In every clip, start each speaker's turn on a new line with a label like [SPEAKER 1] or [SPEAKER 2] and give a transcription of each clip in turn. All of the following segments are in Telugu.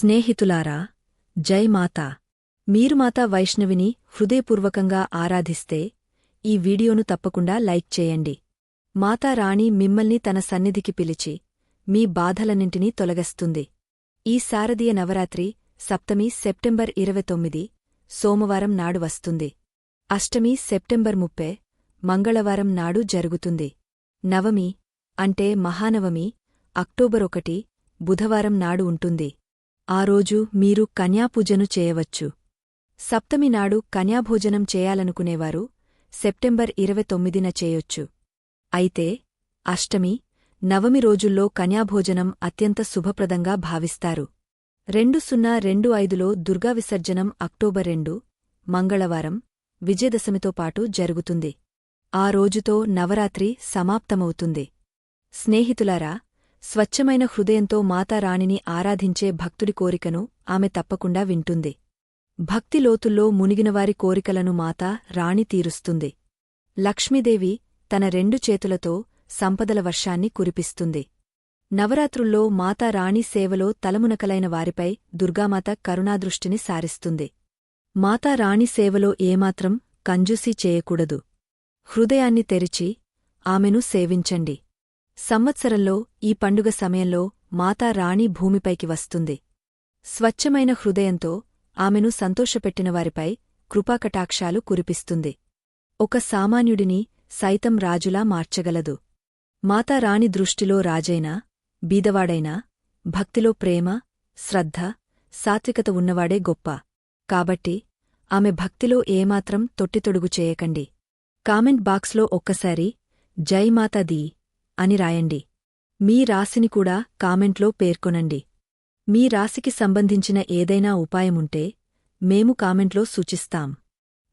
[SPEAKER 1] స్నేహితులారా జై మాతా. మీరు మాతా వైష్ణవిని హృదయపూర్వకంగా ఆరాధిస్తే ఈ వీడియోను తప్పకుండా లైక్ చేయండి. మాతారాణి మిమ్మల్ని తన సన్నిధికి పిలిచి మీ బాధలన్నింటినీ తొలగస్తుంది. ఈ శారదీయ నవరాత్రి సప్తమి సెప్టెంబర్ ఇరవై తొమ్మిది సోమవారం నాడు వస్తుంది. అష్టమి సెప్టెంబర్ ముప్పై మంగళవారం నాడు జరుగుతుంది. నవమి అంటే మహానవమి అక్టోబర్ ఒకటి బుధవారం నాడు ఉంటుంది. ఆ రోజు మీరు కన్యాపూజను చేయవచ్చు. సప్తమి నాడు కన్యాభోజనం చేయాలనుకునేవారు సెప్టెంబర్ ఇరవై తొమ్మిదిన చేయొచ్చు. అయితే అష్టమి నవమి రోజుల్లో కన్యాభోజనం అత్యంత శుభప్రదంగా భావిస్తారు. రెండు సున్నా రెండు ఐదులో దుర్గా విసర్జనం అక్టోబర్ రెండు మంగళవారం విజయదశమితో పాటు జరుగుతుంది. ఆ రోజుతో నవరాత్రి సమాప్తమవుతుంది. స్నేహితులారా స్వచ్ఛమైన హృదయంతో మాతారాణిని ఆరాధించే భక్తుడి కోరికను ఆమె తప్పకుండా వింటుంది. భక్తి లోతుల్లో మునిగినవారి కోరికలను మాత రాణి తీరుస్తుంది. లక్ష్మీదేవి తన రెండు చేతులతో సంపదల వర్షాన్ని కురిపిస్తుంది. నవరాత్రుల్లో మాతా రాణి సేవలో తలమునకలైన వారిపై దుర్గామాత కరుణాదృష్టిని సారిస్తుంది. మాతా రాణి సేవలో ఏమాత్రం కంజూసీ చేయకూడదు. హృదయాన్ని తెరిచి ఆమెను సేవించండి. సంవత్సరంలో ఈ పండుగ సమయంలో మాతా రాణి భూమిపైకి వస్తుంది. స్వచ్ఛమైన హృదయంతో ఆమెను సంతోషపెట్టిన వారిపై కృపాకటాక్షాలు కురిపిస్తుంది. ఒక సామాన్యుడిని సైతం రాజులా మార్చగలదు. మాతారాణి దృష్టిలో రాజైనా బీదవాడైనా భక్తిలో ప్రేమ శ్రద్ధ సాత్వికత ఉన్నవాడే గొప్ప. కాబట్టి ఆమె భక్తిలో ఏమాత్రం తొట్టితొడుగు చేయకండి. కామెంట్ బాక్స్లో ఒక్కసారి జై మాతా దీ. అని రాయండి. మీ రాశిని కూడా కామెంట్లో పేర్కొనండి. మీ రాశికి సంబంధించిన ఏదైనా ఉపాయముంటే మేము కామెంట్లో సూచిస్తాం.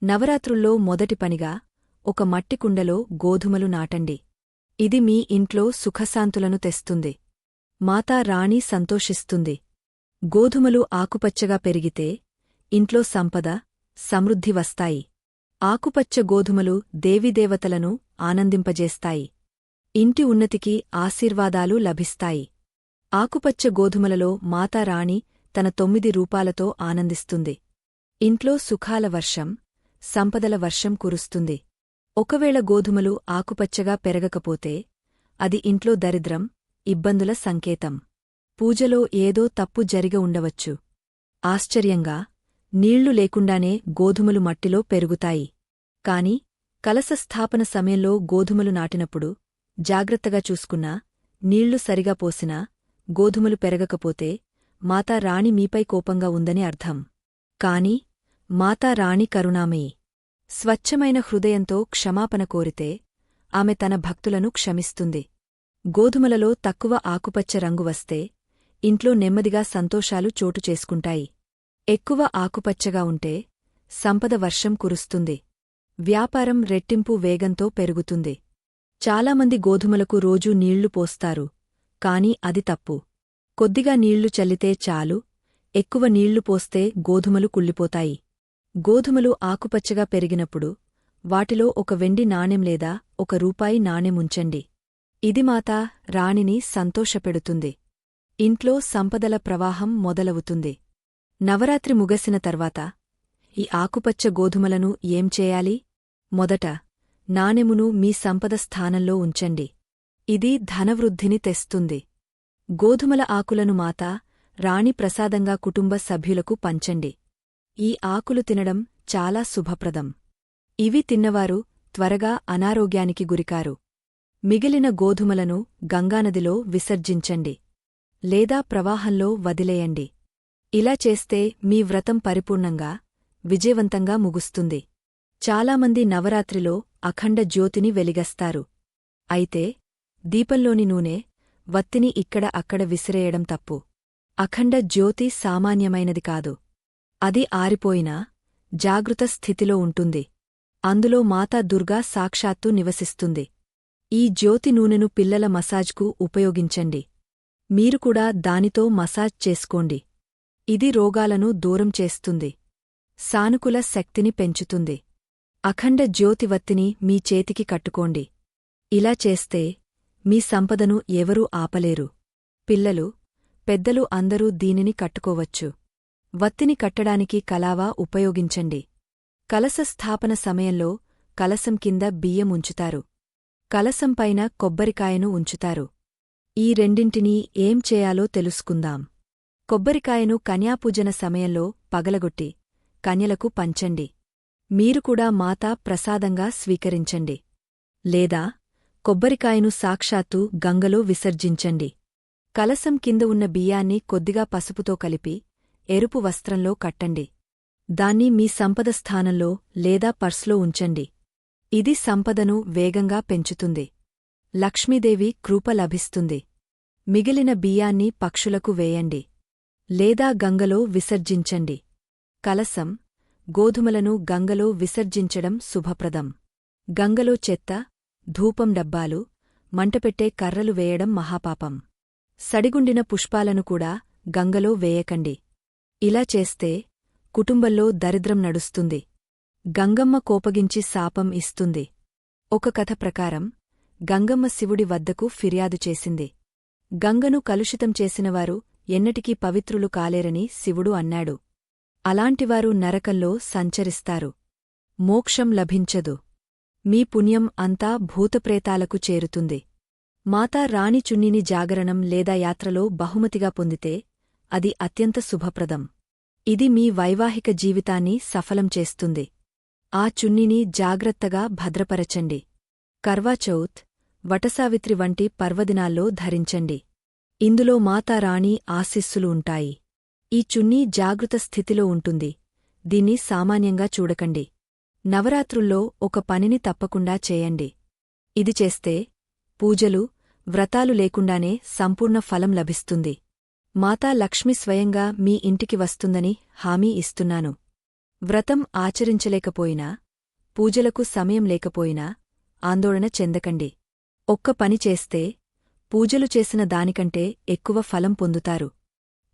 [SPEAKER 1] నవరాత్రుల్లో మొదటి పనిగా ఒక మట్టి కుండలో గోధుమలు నాటండి. ఇది మీ ఇంట్లో సుఖశాంతులను తెస్తుంది. మాతా రాణి సంతోషిస్తుంది. గోధుమలు ఆకుపచ్చగా పెరిగితే ఇంట్లో సంపద సమృద్ధి వస్తాయి. ఆకుపచ్చ గోధుమలు దేవీదేవతలను ఆనందింపజేస్తాయి. ఇంటి ఉన్నతికి ఆశీర్వాదాలు లభిస్తాయి. ఆకుపచ్చ గోధుమలలో మాతారాణి తన తొమ్మిది రూపాలతో ఆనందిస్తుంది. ఇంట్లో సుఖాల వర్షం సంపదల వర్షం కురుస్తుంది. ఒకవేళ గోధుమలు ఆకుపచ్చగా పెరగకపోతే అది ఇంట్లో దరిద్రం ఇబ్బందుల సంకేతం. పూజలో ఏదో తప్పు జరిగ ఉండవచ్చు. ఆశ్చర్యంగా నీళ్ళు లేకుండానే గోధుమలు మట్టిలో పెరుగుతాయి. కాని కలసస్థాపన సమయంలో గోధుమలు నాటినప్పుడు జాగ్రత్తగా చూసుకున్నా నీళ్ళు సరిగా పోసినా గోధుమలు పెరగకపోతే మాతా రాణి మీపై కోపంగా ఉందని అర్థం. కాని మాతా రాణి కరుణామయి స్వచ్ఛమైన హృదయంతో క్షమాపణ కోరితే ఆమె తన భక్తులను క్షమిస్తుంది. గోధుమలలో తక్కువ ఆకుపచ్చ రంగు వస్తే ఇంట్లో నెమ్మదిగా సంతోషాలు చోటు చేసుకుంటాయి. ఎక్కువ ఆకుపచ్చగా ఉంటే సంపద వర్షం కురుస్తుంది. వ్యాపారం రెట్టింపు వేగంతో పెరుగుతుంది. చాలామంది గోధుమలకు రోజూ నీళ్ళు పోస్తారు కాని అది తప్పు. కొద్దిగా నీళ్ళు చల్లితే చాలు ఎక్కువ నీళ్ళు పోస్తే గోధుమలు కుళ్ళిపోతాయి. గోధుమలు ఆకుపచ్చగా పెరిగినప్పుడు వాటిలో ఒక వెండి నాణెం లేదా ఒక రూపాయి నాణెముంచండి ఇది మాత రాణిని సంతోషపెడుతుంది. ఇంట్లో సంపదల ప్రవాహం మొదలవుతుంది. నవరాత్రి ముగసిన తర్వాత ఈ ఆకుపచ్చ గోధుమలను ఏం చేయాలి? మొదట నాణెమును మీ సంపద స్థానంలో ఉంచండి. ఇది ధనవృద్ధిని తెస్తుంది. గోధుమల ఆకులను మాత రాణి ప్రసాదంగా కుటుంబ సభ్యులకు పంచండి. ఈ ఆకులు తినడం చాలా శుభప్రదం. ఇవి తిన్నవారు త్వరగా అనారోగ్యానికి గురికారు. మిగిలిన గోధుమలను గంగానదిలో విసర్జించండి. లేదా ప్రవాహంలో వదిలేయండి. ఇలా చేస్తే మీ వ్రతం పరిపూర్ణంగా విజయవంతంగా ముగుస్తుంది. చాలామంది నవరాత్రిలో అఖండ జ్యోతిని వెలిగస్తారు. అయితే దీపంలోని నూనె వత్తిని ఇక్కడ అక్కడ విసిరేయడం తప్పు. అఖండ జ్యోతి సామాన్యమైనది కాదు. అది ఆరిపోయినా జాగృత స్థితిలో ఉంటుంది. అందులో మాతా దుర్గా సాక్షాత్తు నివసిస్తుంది. ఈ జ్యోతి నూనెను పిల్లల మసాజ్కు ఉపయోగించండి. మీరు కూడా దానితో మసాజ్ చేసుకోండి. ఇది రోగాలను దూరం చేస్తుంది. సానుకూల శక్తిని పెంచుతుంది. అఖండ జ్యోతివత్తిని మీ చేతికి కట్టుకోండి. ఇలా చేస్తే మీ సంపదను ఎవరూ ఆపలేరు. పిల్లలు పెద్దలు అందరూ దీనిని కట్టుకోవచ్చు. వత్తిని కట్టడానికి కలావా ఉపయోగించండి. కలస స్థాపన సమయంలో కలసం కింద బియ్యం ఉంచుతారు. కలసంపైన కొబ్బరికాయను ఉంచుతారు. ఈ రెండింటినీ ఏం చేయాలో తెలుసుకుందాం. కొబ్బరికాయను కన్యాపూజన సమయంలో పగలగొట్టి కన్యలకు పంచండి. మీరు కూడా మాతా ప్రసాదంగా స్వీకరించండి. లేదా కొబ్బరికాయను సాక్షాత్తు గంగలో విసర్జించండి. కలసం కింద ఉన్న బియ్యాన్ని కొద్దిగా పసుపుతో కలిపి ఎరుపు వస్త్రంలో కట్టండి. దాన్ని మీ సంపద స్థానంలో లేదా పర్స్లో ఉంచండి. ఇది సంపదను వేగంగా పెంచుతుంది. లక్ష్మీదేవి కృప లభిస్తుంది. మిగిలిన బియ్యాన్ని పక్షులకు వేయండి. లేదా గంగలో విసర్జించండి. కలసం గోధుమలను గంగలో విసర్జించడం శుభప్రదం. గంగలో చెత్త ధూపం డబ్బాలు మంటపెట్టే కర్రలు వేయడం మహాపాపం. సడిగుండిన పుష్పాలను కూడా గంగలో వేయకండి. ఇలా చేస్తే కుటుంబంలో దరిద్రం నడుస్తుంది. గంగమ్మ కోపగించి శాపం ఇస్తుంది. ఒక కథ ప్రకారం గంగమ్మ శివుడి వద్దకు ఫిర్యాదు చేసింది. గంగను కలుషితం చేసినవారు ఎన్నటికీ పవిత్రులు కాలేరని శివుడు అన్నాడు. అలాంటివారు నరకంలో సంచరిస్తారు. మోక్షం లభించదు. మీ పుణ్యం అంతా భూతప్రేతాలకు చేరుతుంది. మాతా రాణి చున్నిని జాగరణం లేదా యాత్రలో బహుమతిగా పొందితే అది అత్యంత శుభప్రదం. ఇది మీ వైవాహిక జీవితాన్ని సఫలం చేస్తుంది. ఆ చున్నిని జాగ్రత్తగా భద్రపరచండి. కర్వాచౌత్ వటసావిత్రి వంటి పర్వదినాల్లో ధరించండి. ఇందులో మాతారాణి ఆశిస్సులు ఉంటాయి. ఈ చున్నీ జాగృత స్థితిలో ఉంటుంది. దీన్ని సామాన్యంగా చూడకండి. నవరాత్రుల్లో ఒక పనిని తప్పకుండా చేయండి. ఇది చేస్తే పూజలు వ్రతాలు లేకుండానే సంపూర్ణ ఫలం లభిస్తుంది. మాతా లక్ష్మి స్వయంగా మీ ఇంటికి వస్తుందని హామీ ఇస్తున్నాను. వ్రతం ఆచరించలేకపోయినా పూజలకు సమయం లేకపోయినా ఆందోళన చెందకండి. ఒక్క పని చేస్తే పూజలు చేసిన దానికంటే ఎక్కువ ఫలం పొందుతారు.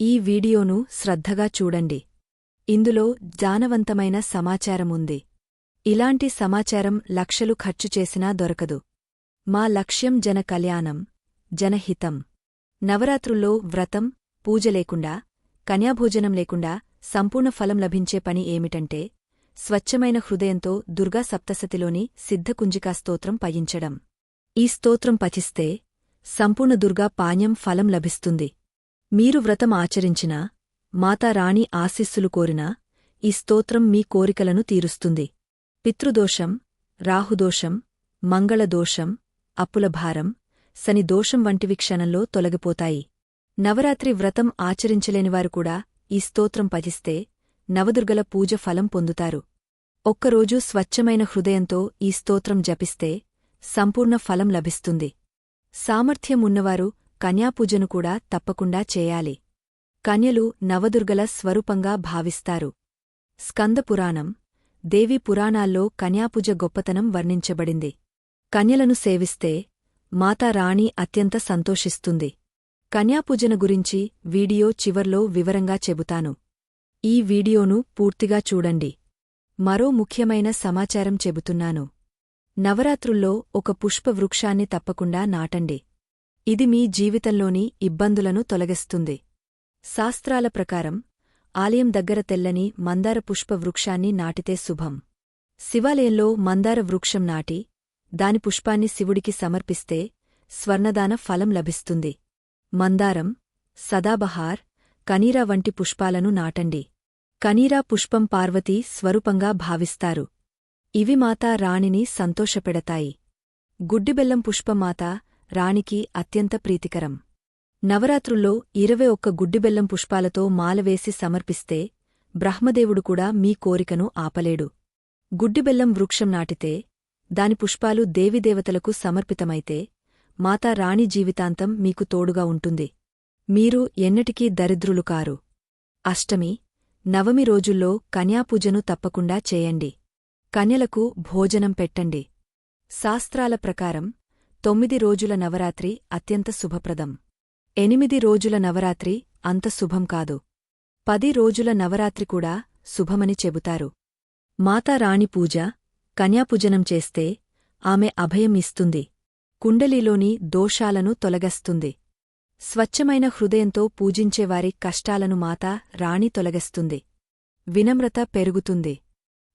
[SPEAKER 1] ఈ వీడియోను శ్రద్ధగా చూడండి. ఇందులో జానవంతమైన సమాచారముంది. ఇలాంటి సమాచారం లక్షలు ఖర్చు చేసినా దొరకదు. మా లక్ష్యం జన కళ్యాణం జనహితం నవరాత్రుల్లో వ్రతం పూజ లేకుండా కన్యాభోజనం లేకుండా సంపూర్ణ ఫలం లభించే పని ఏమిటంటే స్వచ్ఛమైన హృదయంతో దుర్గా సప్తసతిలోని సిద్ధకుంజికా స్తోత్రం పయించడం ఈ స్తోత్రం పఠిస్తే సంపూర్ణ దుర్గా పాణ్యం ఫలం లభిస్తుంది. మీరు వ్రతం ఆచరించినా మాతారాణి ఆశీస్సులు కోరినా ఈ స్తోత్రం మీ కోరికలను తీరుస్తుంది. పితృదోషం రాహుదోషం మంగళదోషం అప్పుల భారం శని దోషం వంటివి క్షణంలో తొలగిపోతాయి. నవరాత్రి వ్రతం ఆచరించలేనివారు కూడా ఈ స్తోత్రం పఠిస్తే నవదుర్గల పూజ ఫలం పొందుతారు. ఒక్కరోజు స్వచ్ఛమైన హృదయంతో ఈ స్తోత్రం జపిస్తే సంపూర్ణ ఫలం లభిస్తుంది. సామర్థ్యం ఉన్నవారు కన్యాపూజను కూడా తప్పకుండా చేయాలి. కన్యలు నవదుర్గల స్వరూపంగా భావిస్తారు. స్కందపురాణం దేవీ పురాణాల్లో కన్యాపూజ గొప్పతనం వర్ణించబడింది. కన్యలను సేవిస్తే మాతారాణి అత్యంత సంతోషిస్తుంది. కన్యాపూజన గురించి వీడియో చివర్లో వివరంగా చెబుతాను. ఈ వీడియోను పూర్తిగా చూడండి. మరో ముఖ్యమైన సమాచారం చెబుతున్నాను. నవరాత్రుల్లో ఒక పుష్పవృక్షాన్ని తప్పకుండా నాటండి. ఇది మీ జీవితంలోని ఇబ్బందులను తొలగిస్తుంది. శాస్త్రాల ప్రకారం ఆలయం దగ్గర తెల్లని మందార పుష్పవృక్షాన్ని నాటితే శుభం. శివాలయంలో మందార వృక్షం నాటి దాని పుష్పాన్ని శివుడికి సమర్పిస్తే స్వర్ణదాన ఫలం లభిస్తుంది. మందారం సదాబహార్ కనీరా వంటి పుష్పాలను నాటండి. కనీరా పుష్పం పార్వతీ స్వరూపంగా భావిస్తారు. ఇవి మాతా రాణిని సంతోషపెడతాయి. గుడ్డిబెల్లం పుష్పమాత రాణికి అత్యంత ప్రీతికరం. నవరాత్రుల్లో ఇరవై ఒక్క గుడ్డిబెల్లం పుష్పాలతో మాలవేసి సమర్పిస్తే బ్రహ్మదేవుడు కూడా మీ కోరికను ఆపలేడు. గుడ్డిబెల్లం వృక్షం నాటితే దాని పుష్పాలు దేవిదేవతలకు సమర్పితమైతే మాతా రాణి జీవితాంతం మీకు తోడుగా ఉంటుంది. మీరు ఎన్నటికీ దరిద్రులు కారు. అష్టమి నవమి రోజుల్లో కన్యాపూజను తప్పకుండా చేయండి. కన్యలకు భోజనం పెట్టండి. శాస్త్రాల ప్రకారం తొమ్మిది రోజుల నవరాత్రి అత్యంత శుభప్రదం. ఎనిమిది రోజుల నవరాత్రి అంత శుభం కాదు. పది రోజుల నవరాత్రి కూడా శుభమని చెబుతారు. మాతారాణి పూజ కన్యాపూజనం చేస్తే ఆమె అభయం ఇస్తుంది. కుండలిలోని దోషాలను తొలగస్తుంది. స్వచ్ఛమైన హృదయంతో పూజించేవారి కష్టాలను మాత రాణి తొలగస్తుంది. వినమ్రత పెరుగుతుంది.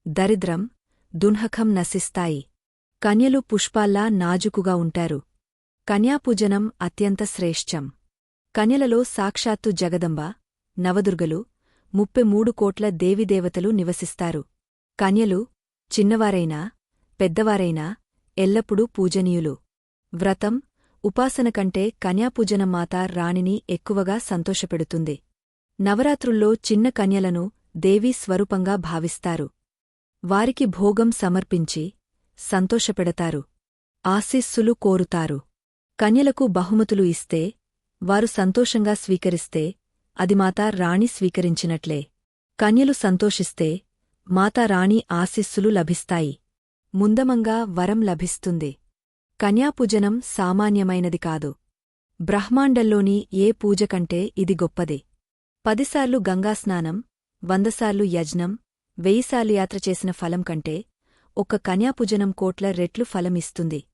[SPEAKER 1] దరిద్రం దున్హకం నశిస్తాయి. కన్యలు పుష్పాల్లా నాజుకుగా ఉంటారు. కన్యాపూజనం అత్యంత శ్రేష్టం. కన్యలలో సాక్షాత్తు జగదంబ నవదుర్గలు ముప్పై మూడు కోట్ల దేవిదేవతలు నివసిస్తారు. కన్యలు చిన్నవారైనా పెద్దవారైనా ఎల్లప్పుడూ పూజనీయులు. వ్రతం ఉపాసన కంటే కన్యాపూజనం మాత రాణిని ఎక్కువగా సంతోషపెడుతుంది. నవరాత్రుల్లో చిన్న కన్యలను దేవీ స్వరూపంగా భావిస్తారు. వారికి భోగం సమర్పించి సంతోషపెడతారు. ఆశీస్సులు కోరుతారు. కన్యలకు బహుమతులు ఇస్తే వారు సంతోషంగా స్వీకరిస్తే అది మాతా రాణి స్వీకరించినట్లే. కన్యలు సంతోషిస్తే మాతా రాణి ఆశీస్సులు లభిస్తాయి. ముందమంగా వరం లభిస్తుంది. కన్యాపూజనం సామాన్యమైనది కాదు. బ్రహ్మాండంలోని ఏ పూజ కంటే ఇది గొప్పది. పదిసార్లు గంగాస్నానం వందసార్లు యజ్ఞం వెయ్యిసార్లు యాత్ర చేసిన ఫలం కంటే ఒక కన్యాపుజనం కోట్ల రెట్లు ఫలమిస్తుంది.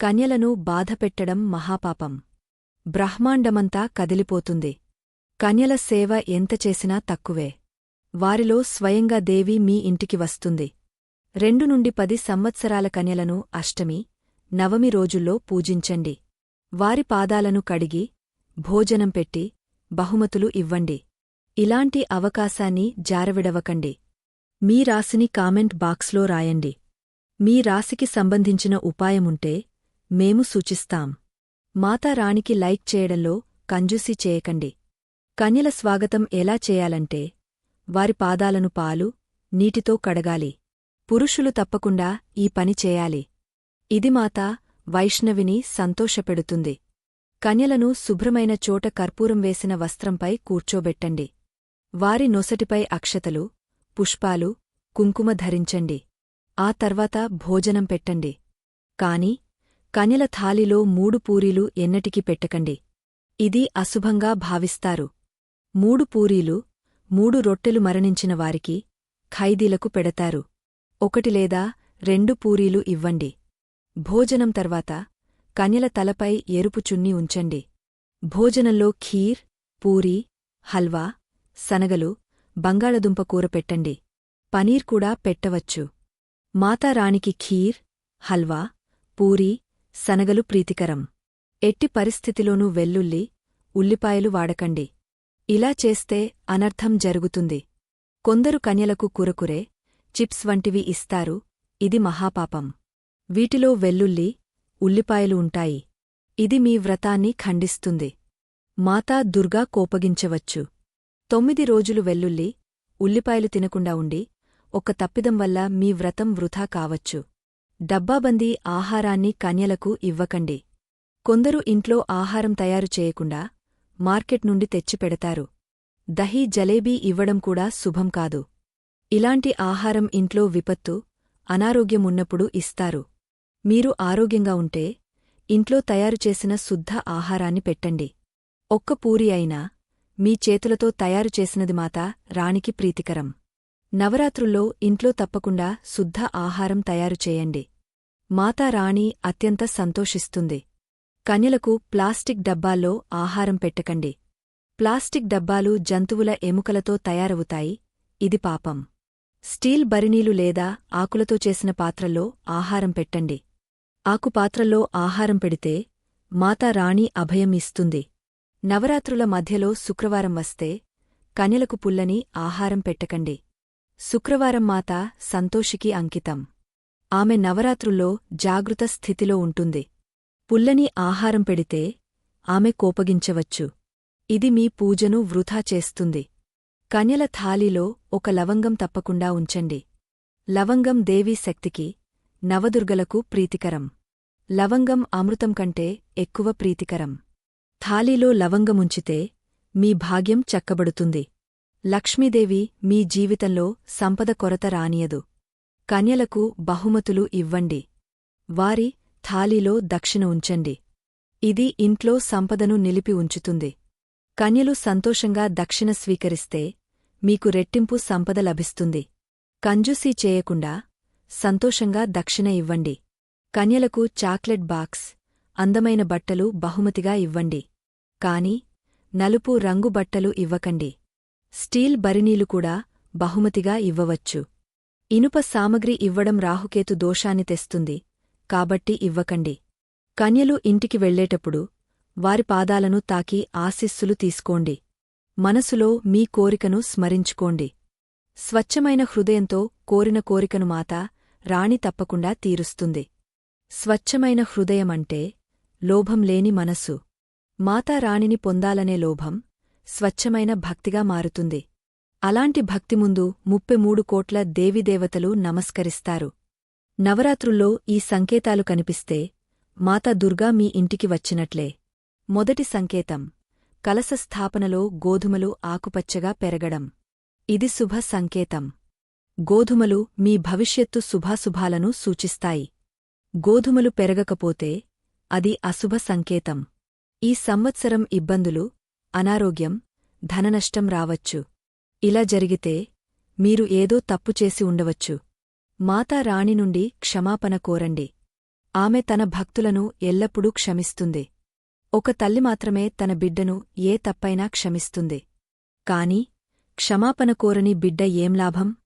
[SPEAKER 1] కన్యలను బాధపెట్టడం మహాపాపం. బ్రహ్మాండమంతా కదిలిపోతుంది. కన్యల సేవ ఎంత చేసినా తక్కువే. వారిలో స్వయంగా దేవి మీ ఇంటికి వస్తుంది. రెండు నుండి పది సంవత్సరాల కన్యలను అష్టమి నవమి రోజుల్లో పూజించండి. వారి పాదాలను కడిగి భోజనం పెట్టి బహుమతులు ఇవ్వండి. ఇలాంటి అవకాశాన్ని జారవిడవకండి. మీ రాసిని కామెంట్ బాక్స్లో రాయండి. మీ రాశికి సంబంధించిన ఉపాయముంటే మేము సూచిస్తాం. మాతారాణికి లైక్ చేయడంలో కంజూసి చేయకండి. కన్యల స్వాగతం ఎలా చేయాలంటే వారి పాదాలను పాలు నీటితో కడగాలి. పురుషులు తప్పకుండా ఈ పని చేయాలి. ఇది మాత వైష్ణవిని సంతోషపెడుతుంది. కన్యలను శుభ్రమైన చోట కర్పూరం వేసిన వస్త్రంపై కూర్చోబెట్టండి. వారి నొసటిపై అక్షతలు పుష్పాలు కుంకుమ ధరించండి. ఆ తర్వాత భోజనం పెట్టండి. కాని కనెల థాలిలో మూడు పూరీలు ఎన్నటికి పెట్టకండి. ఇది అశుభంగా భావిస్తారు. మూడు పూరీలు మూడు రొట్టెలు మరణించిన వారికి ఖైదీలకు పెడతారు. ఒకటి లేదా రెండు పూరీలు ఇవ్వండి. భోజనం తర్వాత కన్యల తలపై ఎరుపు చున్నీ ఉంచండి. భోజనంలో ఖీర్ పూరీ హల్వా సనగలు బంగాళదుంప కూర పెట్టండి. పనీర్ కూడా పెట్టవచ్చు. మాతారాణికి ఖీర్ హల్వా పూరీ సనగలు ప్రీతికరం. ఎట్టి పరిస్థితిలోనూ వెల్లుల్లి ఉల్లిపాయలు వాడకండి. ఇలా చేస్తే అనర్థం జరుగుతుంది. కొందరు కన్యలకు కురకురే చిప్స్ వంటివి ఇస్తారు ఇది మహాపాపం. వీటిలో వెల్లుల్లి ఉల్లిపాయలు ఉంటాయి. ఇది మీ వ్రతాన్ని ఖండిస్తుంది. మాతా దుర్గా కోపగించవచ్చు. తొమ్మిది రోజులు వెల్లుల్లి ఉల్లిపాయలు తినకుండా ఉండి ఒక్క తప్పిదం వల్ల మీ వ్రతం వృథా కావచ్చు. డబ్బాబందీ ఆహారాన్ని కన్యలకు ఇవ్వకండి. కొందరు ఇంట్లో ఆహారం తయారు చేయకుండా మార్కెట్ నుండి తెచ్చిపెడతారు దహీ జలేబీ ఇవ్వడం కూడా శుభం కాదు. ఇలాంటి ఆహారం ఇంట్లో విపత్తు అనారోగ్యమున్నప్పుడు ఇస్తారు. మీరు ఆరోగ్యంగా ఉంటే ఇంట్లో తయారుచేసిన శుద్ధ ఆహారాన్ని పెట్టండి. ఒక్క పూరి అయినా మీ చేతులతో తయారు చేసినది మాత రాణికి ప్రీతికరం. నవరాత్రుల్లో ఇంట్లో తప్పకుండా శుద్ధ ఆహారం తయారు చేయండి. మాతా అత్యంత సంతోషిస్తుంది. కన్యలకు ప్లాస్టిక్ డబ్బాల్లో ఆహారం పెట్టకండి. ప్లాస్టిక్ డబ్బాలు జంతువుల ఎముకలతో తయారవుతాయి. ఇది పాపం. స్టీల్ బరినీలు లేదా ఆకులతో చేసిన పాత్రల్లో ఆహారం పెట్టండి. ఆకుపాత్రల్లో ఆహారం పెడితే మాతారాణి అభయం ఇస్తుంది. నవరాత్రుల మధ్యలో శుక్రవారం వస్తే కన్యలకు పుల్లని ఆహారం పెట్టకండి. శుక్రవారం మాత సంతోషికి అంకితం. ఆమె నవరాత్రుల్లో జాగృత స్థితిలో ఉంటుంది. పుల్లని ఆహారం పెడితే ఆమె కోపగించవచ్చు. ఇది మీ పూజను వృథా చేస్తుంది. కన్యల థాలీలో ఒక లవంగం తప్పకుండా ఉంచండి. లవంగం దేవీ శక్తికి నవదుర్గలకు ప్రీతికరం. లవంగం అమృతం కంటే ఎక్కువ ప్రీతికరం. థాలీలో లవంగముంచితే మీ భాగ్యం చక్కబడుతుంది. లక్ష్మీదేవి మీ జీవితంలో సంపద కొరత రానియదు. కన్యలకు బహుమతులు ఇవ్వండి. వారి థాలీలో దక్షిణ ఉంచండి. ఇది ఇంట్లో సంపదను నిలిపి ఉంచుతుంది. కన్యలు సంతోషంగా దక్షిణ స్వీకరిస్తే మీకు రెట్టింపు సంపద లభిస్తుంది. కంజూసీ చేయకుండా సంతోషంగా దక్షిణ ఇవ్వండి. కన్యలకు చాక్లెట్ బాక్స్ అందమైన బట్టలు బహుమతిగా ఇవ్వండి. కాని నలుపు రంగు బట్టలు ఇవ్వకండి. స్టీల్ బరినీలు కూడా బహుమతిగా ఇవ్వవచ్చు. ఇనుప సామగ్రి ఇవ్వడం రాహుకేతు దోషాన్ని తెస్తుంది కాబట్టి ఇవ్వకండి. కన్యలు ఇంటికి వెళ్ళేటప్పుడు వారి పాదాలను తాకి ఆశిస్సులు తీసుకోండి. మనసులో మీ కోరికను స్మరించుకోండి. స్వచ్ఛమైన హృదయంతో కోరిన కోరికను మాత రాణి తప్పకుండా తీరుస్తుంది. స్వచ్ఛమైన హృదయమంటే లోభం లేని మనసు. మాతా రాణిని పొందాలనే లోభం స్వచ్ఛమైన భక్తిగా మారుతుంది. అలాంటి భక్తి ముందు ముప్పై మూడు కోట్ల దేవిదేవతలు నమస్కరిస్తారు. నవరాత్రుల్లో ఈ సంకేతాలు కనిపిస్తే మాతా దుర్గా మీ ఇంటికి వచ్చినట్లే. మొదటి సంకేతం కలస స్థాపనలో గోధుమలు ఆకుపచ్చగా పెరగడం. ఇది శుభ సంకేతం. గోధుమలు మీ భవిష్యత్తు శుభాశుభాలను సూచిస్తాయి. గోధుమలు పెరగకపోతే అది అశుభ సంకేతం. ఈ సంవత్సరం ఇబ్బందులు అనారోగ్యం ధననష్టం రావచ్చు. ఇలా జరిగితే మీరు ఏదో తప్పు చేసి ఉండవచ్చు. మాతా రాణి నుండి క్షమాపణ కోరండి. ఆమె తన భక్తులను ఎల్లప్పుడూ క్షమిస్తుంది. ఒక తల్లి మాత్రమే తన బిడ్డను ఏ తప్పైనా క్షమిస్తుంది. కాని క్షమాపణ కోరని బిడ్డ ఏం లాభం?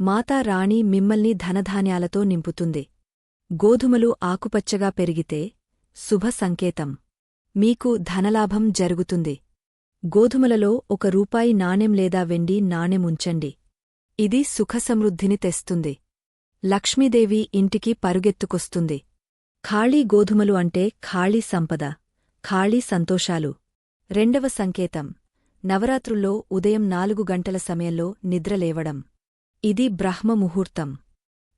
[SPEAKER 1] మాతా రాణి మిమ్మల్ని ధనధాన్యాలతో నింపుతుంది. గోధుమలు ఆకుపచ్చగా పెరిగితే శుభ సంకేతం. మీకు ధనలాభం జరుగుతుంది. గోధుమలలో ఒక రూపాయి నాణెం లేదా వెండి నాణెం ఉంచండి. ఇది సుఖసమృద్ధిని తెస్తుంది. లక్ష్మీదేవి ఇంటికి పరుగెత్తుకొస్తుంది. ఖాళీ గోధుమలు అంటే ఖాళీ సంపద ఖాళీ సంతోషాలు. రెండవ సంకేతం. నవరాత్రుల్లో ఉదయం నాలుగు గంటల సమయంలో నిద్రలేవడం ఇది బ్రహ్మముహూర్తం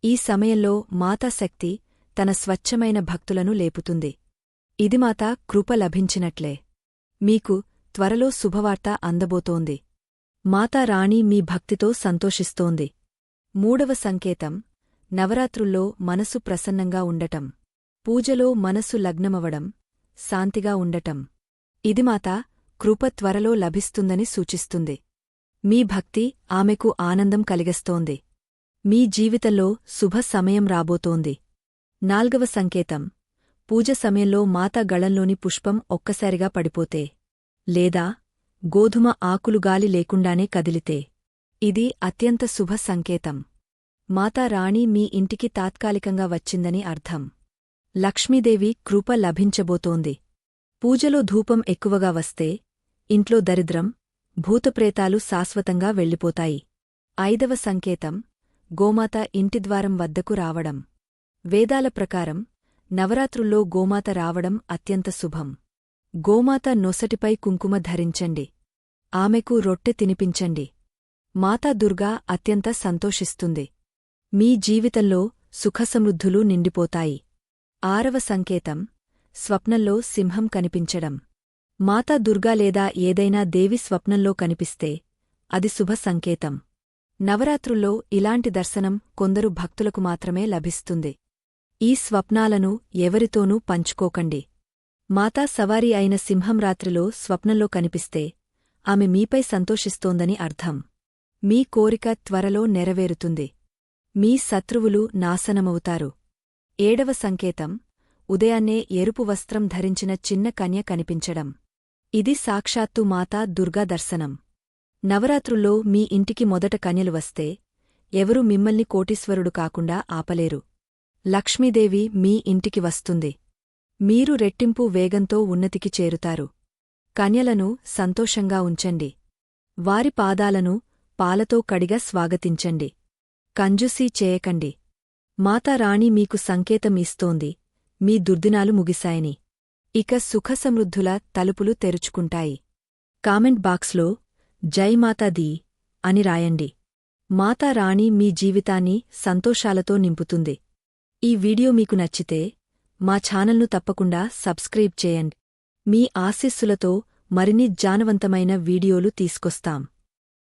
[SPEAKER 1] ఈ సమయంలో మాతాశక్తి తన స్వచ్ఛమైన భక్తులను లేపుతుంది. ఇది మాత కృప లభించినట్లే. మీకు త్వరలో శుభవార్త అందబోతోంది. మాతారాణి మీ భక్తితో సంతోషిస్తోంది. మూడవ సంకేతం నవరాత్రుల్లో మనసు ప్రసన్నంగా ఉండటం. పూజలో మనసు లగ్నమవడం శాంతిగా ఉండటం. ఇది మాత కృప త్వరలో లభిస్తుందని సూచిస్తుంది. మీ భక్తి ఆమెకు ఆనందం కలిగస్తోంది. మీ జీవితంలో శుభ సమయం రాబోతోంది. నాల్గవ సంకేతం పూజ సమయంలో మాత గళంలోని పుష్పం ఒక్కసారిగా పడిపోతే. లేదా గోధుమ ఆకులు గాలి లేకుండానే కదిలితే. ఇది అత్యంత శుభ సంకేతం. మాతారాణి మీ ఇంటికి తాత్కాలికంగా వచ్చిందని అర్థం. లక్ష్మీదేవి కృప లభించబోతోంది. పూజలో ధూపం ఎక్కువగా వస్తే ఇంట్లో దరిద్రం భూతప్రేతాలు శాశ్వతంగా వెళ్ళిపోతాయి. ఐదవ సంకేతం గోమాత ఇంటిద్వారం వద్దకు రావడం. వేదాల ప్రకారం నవరాత్రుల్లో గోమాత రావడం అత్యంత శుభం. గోమాత నొసటిపై కుంకుమ ధరించండి. ఆమెకు రొట్టె తినిపించండి. మాతా దుర్గా అత్యంత సంతోషిస్తుంది. మీ జీవితంలో సుఖసమృద్ధులు నిండిపోతాయి. ఆరవ సంకేతం స్వప్నంలో సింహం కనిపించడం. మాతా దుర్గా లేదా ఏదైనా దేవి స్వప్నంలో కనిపిస్తే అది శుభ సంకేతం. నవరాత్రుల్లో ఇలాంటి దర్శనం కొందరు భక్తులకు మాత్రమే లభిస్తుంది. ఈ స్వప్నాలను ఎవరితోనూ పంచుకోకండి. మాతా సవారీ అయిన సింహం రాత్రిలో స్వప్నంలో కనిపిస్తే ఆమె మీపై సంతోషిస్తోందని అర్థం. మీ కోరిక త్వరలో నెరవేరుతుంది. మీ శత్రువులు నాశనమవుతారు. ఏడవ సంకేతం ఉదయాన్నే ఎరుపు వస్త్రం ధరించిన చిన్న కన్య కనిపించడం. ఇది సాక్షాత్తు మాతా దుర్గా దర్శనం. నవరాత్రుల్లో మీ ఇంటికి మొదట కన్యలు వస్తే ఎవరూ మిమ్మల్ని కోటీశ్వరుడు కాకుండా ఆపలేరు. లక్ష్మీదేవి మీ ఇంటికి వస్తుంది. మీరు రెట్టింపు వేగంతో ఉన్నతికి చేరుతారు. కన్యలను సంతోషంగా ఉంచండి. వారి పాదాలను పాలతో కడిగా స్వాగతించండి. కంజుసీ చేయకండి. మాతారాణి మీకు సంకేతం ఇస్తోంది. మీ దుర్దినాలు ముగిశాయని. ఇక సుఖసమృద్ధుల తలుపులు తెరుచుకుంటాయి. కామెంట్ బాక్స్లో జై మాతాదీ అని రాయండి. మాతారాణి మీ జీవితాన్ని సంతోషాలతో నింపుతుంది. ఈ వీడియో మీకు నచ్చితే మా ఛానల్ను తప్పకుండా సబ్స్క్రైబ్ చేయండి. మీ ఆశీస్సులతో మరిన్ని జానవంతమైన వీడియోలు తీసుకొస్తాం.